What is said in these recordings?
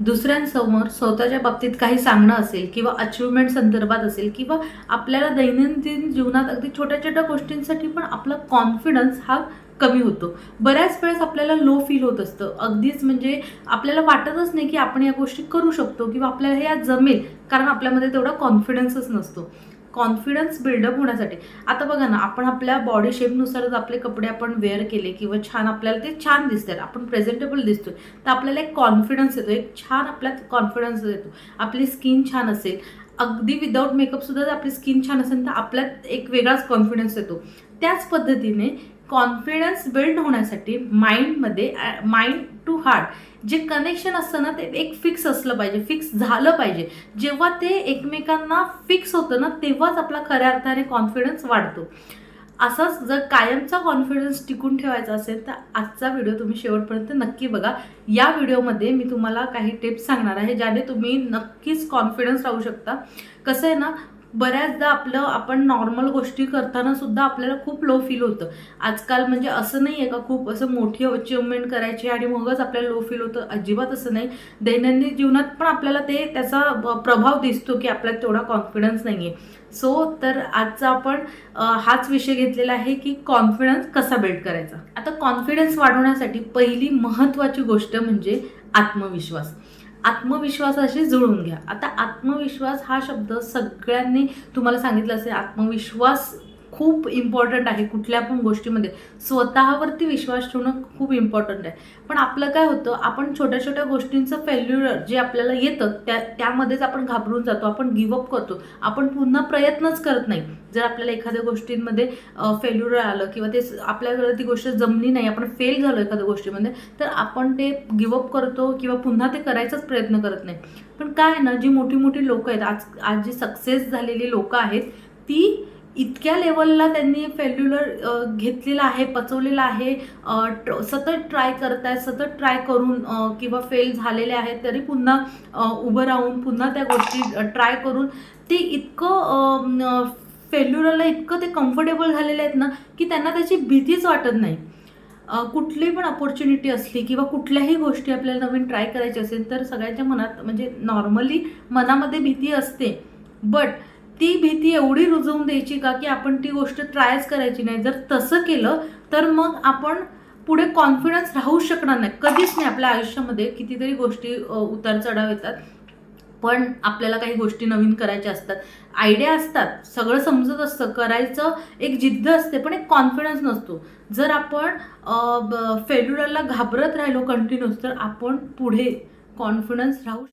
दुसऱ्यांसमोर स्वतःच्या बाबतीत काही सांगणं असेल किंवा अचिव्हमेंट संदर्भात असेल किंवा आपल्याला दैनंदिन जीवनात अगदी छोट्या छोट्या गोष्टींसाठी पण आपला कॉन्फिडन्स हा कमी होतो. बऱ्याच वेळेस आपल्याला लो फील होत असतं. अगदीच म्हणजे आपल्याला वाटतच नाही की आपण या गोष्टी करू शकतो किंवा आपल्याला हे जमेल कारण आपल्यामध्ये तेवढा कॉन्फिडन्सच नसतो. कॉन्फिडन्स बिल्डअप होण्यासाठी. आता बघा ना आपण आपल्या बॉडी शेपनुसारच आपले कपडे आपण वेअर केले किंवा छान आपल्याला ते छान दिसतात आपण प्रेझेंटेबल दिसतोय. तर आपल्याला एक कॉन्फिडन्स येतो. एक छान आपल्यात कॉन्फिडन्स येतो. आपली स्किन छान असेल. अगदी विदाऊट मेकअपसुद्धा जर आपली स्किन छान असेल तर आपल्यात एक वेगळाच कॉन्फिडन्स येतो. त्याच पद्धतीने कॉन्फिडन्स बिल्ड होण्यासाठी माइंडमध्ये माइंड टू हार्ट जे कनेक्शन असतं ना ते एक फिक्स असलं पाहिजे फिक्स झालं पाहिजे. जेव्हा ते एकमेकांना फिक्स होतं ना तेव्हाच आपला खऱ्या अर्थाने कॉन्फिडन्स वाढतो. असाच जर कायमचा कॉन्फिडन्स टिकून ठेवायचा असेल तर आजचा व्हिडिओ तुम्ही शेवटपर्यंत नक्की बघा. या व्हिडिओमध्ये मी तुम्हाला काही टिप्स सांगणार आहे ज्याने तुम्ही नक्कीच कॉन्फिडन्स राहू शकता. कसं आहे ना बऱ्याचदा आपलं आपण नॉर्मल गोष्टी करताना सुद्धा आपल्याला खूप लो फील होतं. आजकाल म्हणजे असं नाही आहे का खूप असं मोठी अचिव्हमेंट करायची आणि मगच आपल्याला लो फील होतं? अजिबात असं नाही. दैनंदिन जीवनात पण आपल्याला ते त्याचा प्रभाव दिसतो की आपल्यात तेवढा कॉन्फिडन्स नाही आहे सो तर आजचा आपण हाच विषय घेतलेला आहे की कॉन्फिडन्स कसा बिल्ड करायचा? आता कॉन्फिडन्स वाढवण्यासाठी पहिली महत्त्वाची गोष्ट म्हणजे आत्मविश्वास. आत्मविश्वासाशी जुळून घ्या. आता आत्मविश्वास हा शब्द सगळ्यांनी तुम्हाला सांगितलं असेल आत्मविश्वास खूप इम्पॉर्टंट आहे कुठल्या पण गोष्टीमध्ये. स्वतःवरती विश्वास ठेवणं खूप इम्पॉर्टंट आहे. पण आपलं काय होतं आपण छोट्या छोट्या गोष्टींचं फेल्युअर जे आपल्याला येतं त्या त्यामध्येच आपण घाबरून जातो आपण गिवअप करतो. आपण पुन्हा प्रयत्नच करत नाही. जर आपल्याला एखाद्या गोष्टींमध्ये फेल्युअर आलं किंवा ते आपल्याकडे ती गोष्ट जमली नाही आपण फेल झालो एखाद्या गोष्टीमध्ये तर आपण ते गिवअप करतो किंवा पुन्हा ते करायचाच प्रयत्न करत नाही. पण काय आहे ना जी मोठी मोठी लोकं आहेत आज आज जी सक्सेस झालेली लोकं आहेत ती इतक्या लेवलला त्यांनी फेल्युलर घेतलेलं आहे पचवलेलं आहे ट्र- सतत ट्राय करतायत सतत ट्राय करून किंवा फेल झालेले आहेत तरी पुन्हा उभं राहून पुन्हा त्या गोष्टी ट्राय करून ते इतकं फेल्युरला इतकं ते कम्फर्टेबल झालेले आहेत ना की त्यांना त्याची भीतीच वाटत नाही. कुठली पण अपॉर्च्युनिटी असली किंवा कुठल्याही गोष्टी आपल्याला नवीन ट्राय करायची असेल तर सगळ्यांच्या मनात म्हणजे नॉर्मली मनामध्ये भीती असते. बट ती भीती एवढी रुजवून द्यायची का की आपण ती गोष्ट ट्रायच करायची नाही? जर तसं केलं तर मग आपण पुढे कॉन्फिडन्स राहू शकणार नाही. कधीच नाही आपल्या आयुष्यामध्ये कितीतरी गोष्टी उतार चढाव येतात. पण आपल्याला काही गोष्टी नवीन करायच्या असतात. आयडिया असतात. सगळं समजत असतं. करायचं एक जिद्द असते पण एक कॉन्फिडन्स नसतो. जर आपण फेल्युरला घाबरत राहिलो कंटिन्यूस तर आपण पुढे कॉन्फिडन्स राहू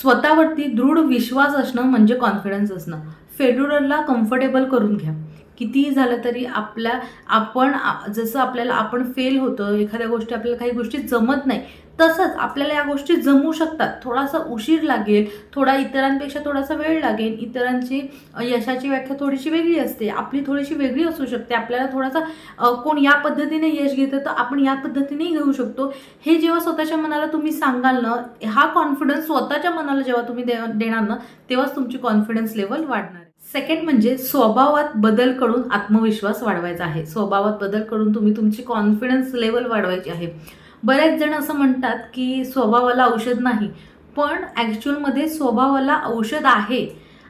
स्वतःवरती दृढ विश्वास असणं म्हणजे कॉन्फिडन्स असणं. फेल्युअरला कम्फर्टेबल करून घ्या. कितीही झालं तरी आपल्या आपण जसं आपल्याला आपण फेल होतं एखाद्या गोष्टी आपल्याला काही गोष्टी जमत नाही तसंच आपल्याला या गोष्टी जमू शकतात. थोडासा उशीर लागेल थोडा इतरांपेक्षा थोडासा वेळ लागेल इतरांची यशाची व्याख्या थोडीशी वेगळी असते आपली थोडीशी वेगळी असू शकते आपल्याला थोडासा कोण या पद्धतीने यश घेतं तर आपण या पद्धतीनेही घेऊ शकतो. हे जेव्हा स्वतःच्या मनाला तुम्ही सांगाल ना हा कॉन्फिडन्स स्वतःच्या मनाला जेव्हा तुम्ही दे देणार ना तेव्हाच तुमची कॉन्फिडन्स लेवल वाढणार. सेकंड म्हणजे स्वभावात बदल करून आत्मविश्वास वाढवायचा आहे. स्वभावात बदल करून तुम्ही तुमची कॉन्फिडन्स लेवल वाढवायची आहे. बरेच जण असं म्हणतात की स्वभावाला औषध नाही पण ॲक्च्युअलमध्ये स्वभावाला औषध आहे.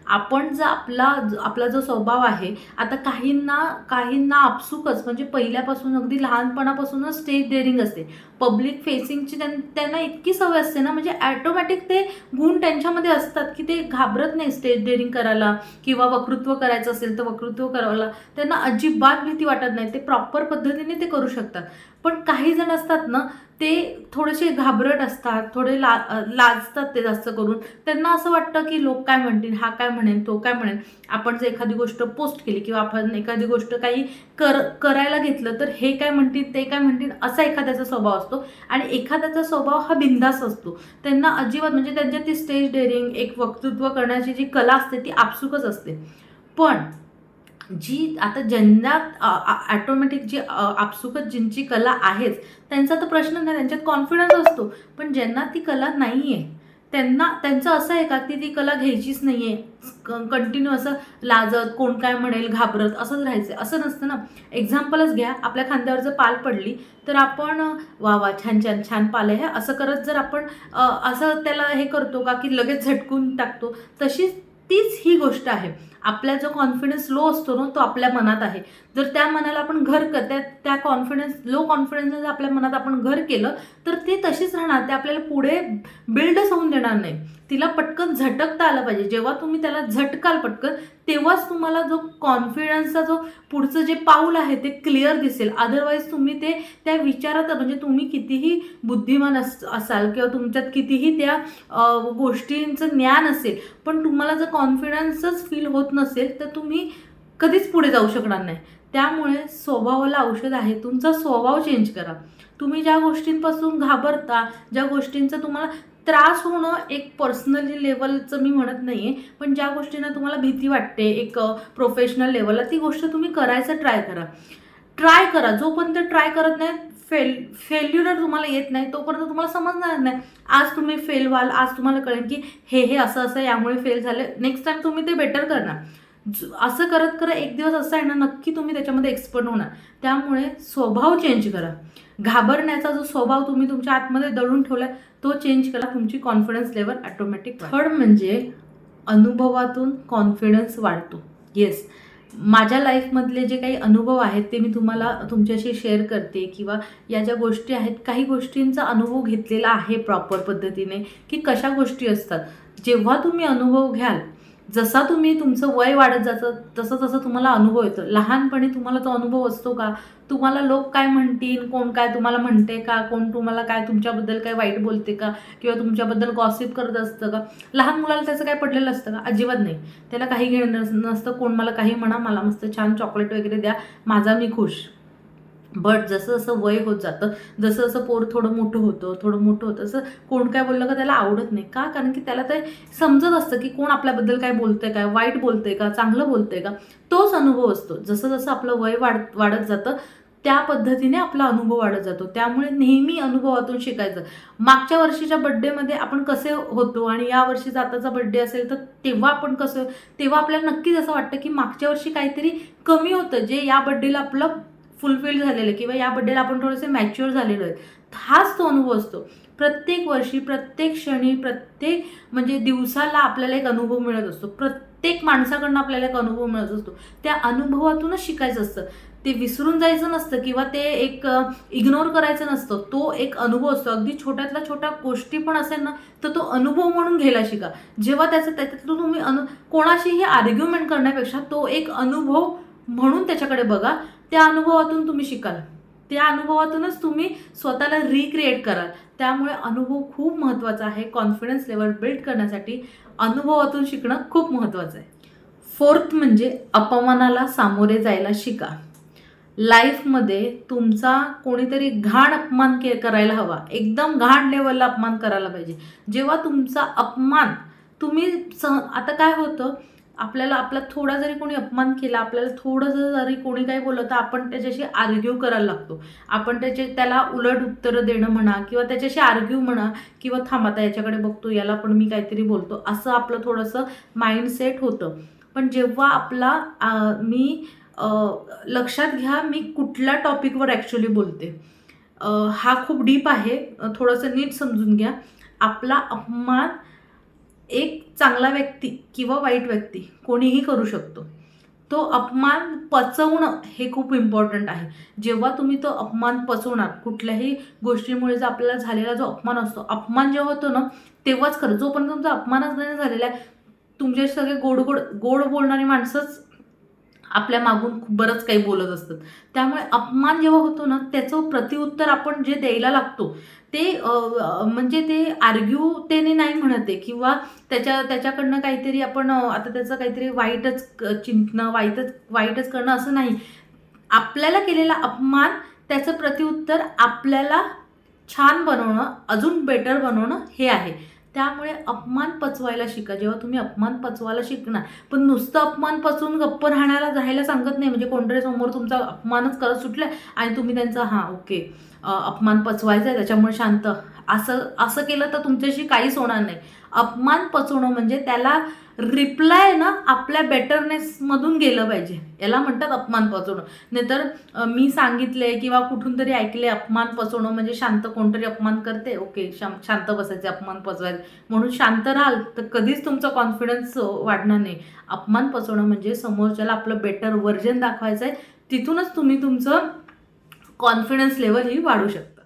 आपण जर आपला आपला जो स्वभाव आहे आता काहींना काहींना आपसुकच म्हणजे पहिल्यापासून अगदी लहानपणापासूनच स्टेज डेअरिंग असते. पब्लिक फेसिंगची त्यांना इतकी सवय असते ना म्हणजे ॲटोमॅटिक ते गुण त्यांच्यामध्ये असतात की ते घाबरत नाही स्टेज डेअरिंग करायला किंवा वक्तृत्व करायचं असेल तर वक्तृत्व करायला. त्यांना अजिबात भीती वाटत नाही. ते प्रॉपर पद्धतीने ते करू शकतात. पण काही जण असतात ना ते थोडेसे घाबरट असतात थोडे ला लाजतात ते जास्त करून. त्यांना असं वाटतं की लोक काय म्हणतील हा काय म्हणेन तो काय म्हणेन आपण जर एखादी गोष्ट पोस्ट केली किंवा आपण एखादी गोष्ट काही कर करायला घेतलं तर हे काय म्हणतील ते काय म्हणतील असा एखाद्याचा स्वभाव असतो. आणि एखाद्याचा स्वभाव हा बिंदास असतो. त्यांना अजिबात म्हणजे त्यांच्या ती स्टेज डेअरिंग एक वक्तृत्व करण्याची जी कला असते ती आपसुकच असते. पण जी आता ज्यांना ॲटोमॅटिक जी आपसुकत आपसुकच ज्यांची कला आहेच त्यांचा तर प्रश्न नाही त्यांच्यात कॉन्फिडन्स असतो. पण ज्यांना ती कला नाही आहे त्यांना त्यांचं असं आहे का की ती कला घ्यायचीच नाही आहे कंटिन्यू असं लाजत कोण काय म्हणेल घाबरत असंच राहायचं. असं नसतं ना. एक्झाम्पलच घ्या. आपल्या खांद्यावर जर पाल पडली तर आपण वा वा छान छान छान पाल आहे. असं करत जर आपण असं त्याला हे करतो का की लगेच झटकून टाकतो तशीच तीच ही गोष्ट आहे. आपला जो कॉन्फिडन्स लो असतो ना तो आपल्या मनात आहे. जर त्या मनाला आपण घर क त्या त्या कॉन्फिडन्स लो कॉन्फिडन्स जर आपल्या मनात आपण घर केलं तर ते तशीच राहणार. ते आपल्याला पुढे बिल्डच होऊन देणार नाही. तिला पटकन झटकता आलं पाहिजे. जेव्हा तुम्ही त्याला झटकाल पटकन तेव्हाच तुम्हाला जो कॉन्फिडन्सचा जो पुढचं जे पाऊल आहे ते क्लिअर दिसेल. अदरवाईज तुम्ही ते त्या विचारात म्हणजे तुम्ही कितीही बुद्धिमान अस असाल किंवा तुमच्यात कितीही त्या गोष्टींचं ज्ञान असेल पण तुम्हाला जर कॉन्फिडन्सच फील होत नसेल तर तुम्ही कधीच पुढे जाऊ शकणार नाही. त्यामुळे स्वभावाला औषध आहे तुमचा स्वभाव चेंज करा. तुम्ही ज्या गोष्टींपासून घाबरता ज्या गोष्टींचा तुम्हाला त्रास होणं एक पर्सनली लेवलचं मी म्हणत नाही आहे पण ज्या गोष्टींना तुम्हाला भीती वाटते एक प्रोफेशनल लेवलला ती गोष्ट तुम्ही करायचं ट्राय करा. ट्राय करा. जोपर्यंत ट्राय करत नाही फेल फेल्युलर तुम्हाला येत नाही तोपर्यंत तुम्हाला समजणार नाही. आज तुम्ही फेल व्हाल आज तुम्हाला कळेल की हे हे असं असं यामुळे फेल झालं. नेक्स्ट टाईम तुम्ही ते बेटर करणार. असं करत करत एक दिवस असं आहे ना नक्की तुम्ही त्याच्यामध्ये एक्सपर्ट होणार. त्यामुळे स्वभाव चेंज करा. घाबरण्याचा जो स्वभाव तुम्ही तुमच्या आतमध्ये दळून ठेवला तो चेंज करा. तुमची कॉन्फिडन्स लेवल ऑटोमॅटिक थर्ड म्हणजे अनुभवातून कॉन्फिडन्स वाढतो. येस माझ्या लाईफमधले जे काही अनुभव आहेत ते मी तुम्हाला तुमच्याशी शेअर करते किंवा या ज्या गोष्टी आहेत काही गोष्टींचा अनुभव घेतलेला आहे प्रॉपर पद्धतीने की कशा गोष्टी असतात. जेव्हा तुम्ही अनुभव घ्याल जसा तुम्ही तुमचं वय वाढत जातं तसं तसं तुम्हाला अनुभव येतो. लहानपणी तुम्हाला तो अनुभव असतो का? तुम्हाला लोक काय म्हणतील? कोण काय तुम्हाला म्हणते का? कोण तुम्हाला काय तुमच्याबद्दल काय वाईट बोलते का? किंवा तुमच्याबद्दल गॉसिप करत असतं का? लहान मुलाला त्याचं काय पडलेलं असतं का? अजिबात नाही. त्याला काही घेणं नस- नसतं. कोण मला काही म्हणा मला मस्त छान चॉकलेट वगैरे द्या. माझा मी खुश. बट जसं जसं वय होत जातं जसं जसं पोर थोडं मोठं होतं थोडं मोठं होतं असं कोण काय बोललं का त्याला आवडत नाही. का? कारण की त्याला ते समजत असतं की कोण आपल्याबद्दल काय बोलतंय काय वाईट बोलतंय का चांगलं बोलतंय का. तोच अनुभव असतो. जसं जसं आपलं वय वाढ वाढत जातं त्या पद्धतीने आपला अनुभव वाढत जातो. त्यामुळे नेहमी अनुभवातून शिकायचं. मागच्या वर्षीच्या बड्डेमध्ये आपण कसे होतो आणि या वर्षीचा आताचा बड्डे असेल तर तेव्हा आपण कसं तेव्हा आपल्याला नक्कीच असं वाटतं की मागच्या वर्षी काहीतरी कमी होतं जे या बड्डेला आपलं फुलफिल झालेलं आहे किंवा याबद्दल आपण थोडेसे मॅच्युअर झालेलो आहे हाच तो अनुभव असतो. प्रत्येक वर्षी प्रत्येक क्षणी प्रत्येक म्हणजे दिवसाला आपल्याला एक अनुभव मिळत असतो. प्रत्येक माणसाकडनं आपल्याला एक अनुभव मिळत असतो. त्या अनुभवातूनच शिकायचं असतं. ते विसरून जायचं नसतं किंवा ते एक इग्नोर करायचं नसतं. तो एक अनुभव असतो. अगदी छोट्यातला छोट्या गोष्टी पण असेल ना तर तो अनुभव म्हणून घ्यायला शिका. जेव्हा त्याचं त्याच्यातून तुम्ही अनु कोणाशीही आर्ग्युमेंट करण्यापेक्षा तो एक अनुभव म्हणून त्याच्याकडे बघा. त्या अनुभवातून तुम्ही शिकाल. त्या अनुभवातूनच तुम्ही स्वतःला रिक्रिएट कराल. त्यामुळे अनुभव खूप महत्त्वाचा आहे. कॉन्फिडन्स लेवल बिल्ड करण्यासाठी अनुभवातून शिकणं खूप महत्त्वाचं आहे. फोर्थ म्हणजे अपमानाला सामोरे जायला शिका. लाईफमध्ये तुमचा कोणीतरी घाण अपमान के करायला हवा. एकदम घाण लेवलला अपमान करायला पाहिजे. जेव्हा तुमचा अपमान तुम्ही स आता काय होतं? आपल्याला आपला थोडा जरी कोणी अपमान केला आपल्याला थोडंसं जरी कोणी काही बोललं तर आपण त्याच्याशी आर्ग्यू करायला लागतो. आपण त्याचे त्याला उलट उत्तरं देणं म्हणा किंवा त्याच्याशी आर्ग्यू म्हणा किंवा थांब आता याच्याकडे बघतो याला पण मी काहीतरी बोलतो. असं आपलं थोडंसं माइंडसेट होतं. पण जेव्हा आपला मी लक्षात घ्या मी कुठल्या टॉपिकवर ॲक्च्युली बोलते. हा खूप डीप आहे. थोडंसं नीट समजून घ्या. आपला अपमान एक चांगला व्यक्ती किंवा वाईट व्यक्ती कोणीही करू शकतो. तो अपमान पचवणं हे खूप इम्पॉर्टंट आहे. जेव्हा तुम्ही तो अपमान पचवणार कुठल्याही गोष्टीमुळे जर आपल्याला झालेला जो अपमान असतो अपमान जेव्हा होतो ना तेव्हाच खरं. जोपर्यंत तुमचा अपमानच नाही झालेला आहे तुमचे सगळे गोड गोड गोड बोलणारी माणसंच आपल्या मागून बरंच काही बोलत असतात. त्यामुळे अपमान जेव्हा होतो ना त्याचं प्रतिउत्तर आपण जे द्यायला लागतो ते म्हणजे ते आर्ग्यू त्याने नाही म्हणत आहे किंवा त्याच्या त्याच्याकडनं काहीतरी आपण आता त्याचं काहीतरी वाईटच चिंतणं वाईटच वाईटच करणं असं नाही. आपल्याला केलेला अपमान त्याचं प्रतिउत्तर आपल्याला छान बनवणं अजून बेटर बनवणं हे आहे. त्यामुळे अपमान पचवायला शिका. जेव्हा तुम्ही अपमान पचवायला शिकणार पण नुसतं अपमान पचवून गप्प राहण्याला राहायला सांगत नाही. म्हणजे कोणतरी समोर तुमचा अपमानच करत सुटला आणि तुम्ही त्यांचा हां ओके अपमान पचवायचा आहे त्याच्यामुळे शांत. असं असं केलं तर तुमच्याशी काहीच होणार नाही. अपमान पचवणं म्हणजे त्याला रिप्लाय ना आपल्या बेटरनेसमधून गेलं पाहिजे. याला म्हणतात अपमान पचवणं. नाहीतर मी सांगितले किंवा कुठून तरी ऐकले अपमान पचवणं म्हणजे शांत कोणतरी अपमान करते? ओके शां- शांत बसायचे अपमान पचवायचे. म्हणून शांत राहाल तर कधीच तुमचा कॉन्फिडन्स वाढणार नाही. अपमान पचवणं म्हणजे समोरच्याला आपलं बेटर व्हर्जन दाखवायचं आहे तिथूनच तुम्ही तुमचं कॉन्फिडन्स लेवल ही वाढू शकतं.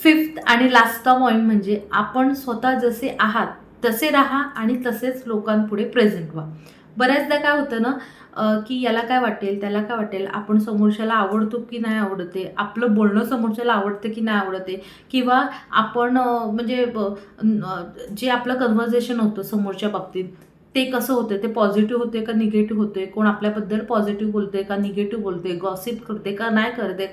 फिफ्थ आणि लास्टचा पॉईंट म्हणजे आपण स्वतः जसे आहात तसे राहा आणि तसेच लोकांपुढे प्रेझेंट व्हा. बऱ्याचदा काय होतं ना की याला काय वाटेल त्याला काय वाटेल आपण समोरच्याला आवडतो की नाही आवडते आपलं बोलणं समोरच्याला आवडतं की नाही आवडते किंवा आपण म्हणजे ब- जे आपलं कन्व्हर्सेशन होतं समोरच्या बाबतीत ते कसं होतं ते पॉझिटिव्ह होते का निगेटिव्ह होते कोण आपल्याबद्दल पॉझिटिव्ह बोलते का निगेटिव्ह बोलते गॉसिप करते का नाही करते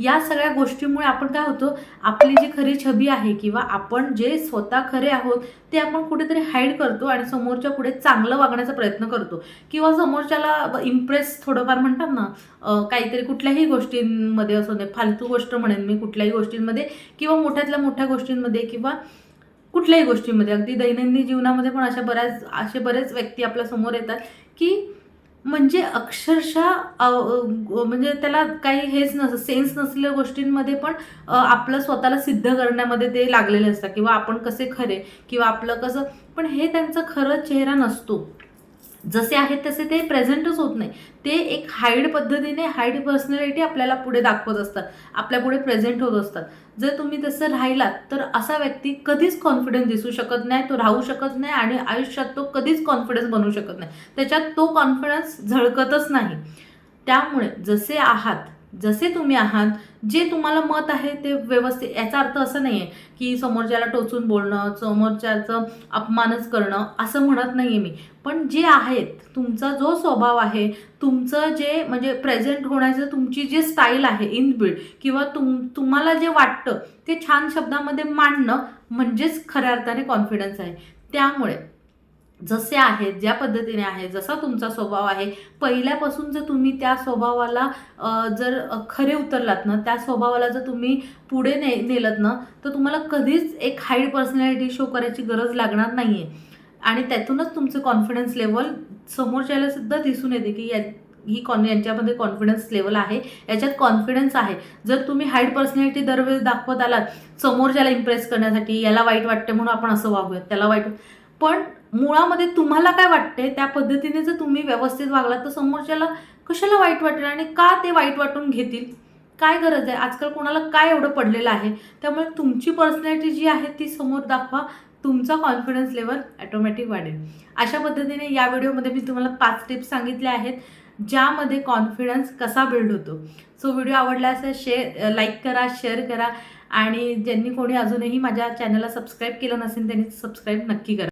या सगळ्या गोष्टीमुळे आपण काय होतो आपली जी खरी छबी आहे किंवा आपण जे स्वतः खरे आहोत ते आपण कुठेतरी हाईड करतो आणि समोरच्या पुढे चांगलं वागण्याचा प्रयत्न करतो. किंवा समोरच्याला इम्प्रेस थोडंफार म्हणतात ना काहीतरी कुठल्याही गोष्टींमध्ये असू दे फालतू गोष्ट म्हणेन मी कुठल्याही गोष्टींमध्ये किंवा मोठ्यातल्या मोठ्या गोष्टींमध्ये किंवा कुठल्याही गोष्टींमध्ये. अगदी दैनंदिन जीवनामध्ये पण अशा बऱ्याच असे बरेच व्यक्ती आपल्यासमोर येतात की म्हणजे अक्षरशः म्हणजे त्याला काही हेच नसतं सेन्स नसलेल्या गोष्टींमध्ये पण आपलं स्वतःला सिद्ध करण्यामध्ये ते लागलेले असतात. किंवा आपण कसे खरे किंवा आपलं कसं पण हे त्यांचा खरं चेहरा नसतो. जसे आहेत तसे ते प्रेझेंटच होत नाही. ते एक हाईड पद्धतीने हाईड पर्सनॅलिटी आपल्याला पुढे दाखवत असतात. आपल्या पुढे प्रेझेंट होत असतात. जर तुम्ही तसं राहिलात तर असा व्यक्ती कधीच कॉन्फिडन्स दिसू शकत नाही तो राहू शकत नाही आणि आयुष्यात तो कधीच कॉन्फिडन्स बनवू शकत नाही. त्याच्यात तो कॉन्फिडन्स झळकतच नाही. त्यामुळे जसे आहात जसे तुम्ही आहात जे तुम्हाला मत आहे ते व्यवस्थित याचा अर्थ असं नाही आहे की समोरच्याला टोचून बोलणं समोरच्याचं अपमानच करणं असं म्हणत नाही आहे मी. पण जे आहेत तुमचा जो स्वभाव आहे तुमचं जे म्हणजे प्रेझेंट होण्याचं तुमची जी स्टाईल आहे इन बिल्ड किंवा तुम तुम्हाला जे वाटतं ते छान शब्दामध्ये मांडणं म्हणजेच खऱ्या अर्थाने कॉन्फिडन्स आहे. त्यामुळे जसे आहेत ज्या पद्धतीने आहे जसा तुमचा स्वभाव आहे. पहिल्यापासून जर तुम्ही त्या स्वभावाला जर खरे उतरलात ना त्या स्वभावाला जर तुम्ही पुढे ने नेलत ना तर तुम्हाला कधीच एक हाईड पर्सनॅलिटी शो करायची गरज लागणार नाही आहे आणि त्यातूनच तुमचं कॉन्फिडन्स लेवल समोरच्याला सुद्धा दिसून येते की या ही कॉन यांच्यामध्ये कॉन्फिडन्स लेवल आहे याच्यात कॉन्फिडन्स आहे. जर तुम्ही हाईड पर्सनॅलिटी दरवेळेस दाखवत आलात समोरच्याला इम्प्रेस करण्यासाठी याला वाईट वाटते म्हणून आपण असं वागूयात त्याला वाईट पण मुळामध्ये तुम्हाला काय वाटते त्या पद्धतीने जर तुम्ही व्यवस्थित वागलात तर समोरच्याला कशाला वाईट वाटेल आणि का ते वाईट वाटून घेतील? काय गरज आहे? आजकाल कोणाला काय एवढं पडलेलं आहे? त्यामुळे तुमची पर्सनॅलिटी जी आहे ती समोर दाखवा. तुमचा कॉन्फिडन्स लेवल ॲटोमॅटिक वाढेल. अशा पद्धतीने या व्हिडिओमध्ये मी तुम्हाला पाच टिप्स सांगितल्या आहेत ज्यामध्ये कॉन्फिडन्स कसा बिल्ड होतो. सो व्हिडिओ आवडला असेल शेअर लाईक करा शेअर करा आणि ज्यांनी कोणी अजूनही माझ्या चॅनलला सबस्क्राईब केलं नसेल त्यांनी सबस्क्राईब नक्की करा.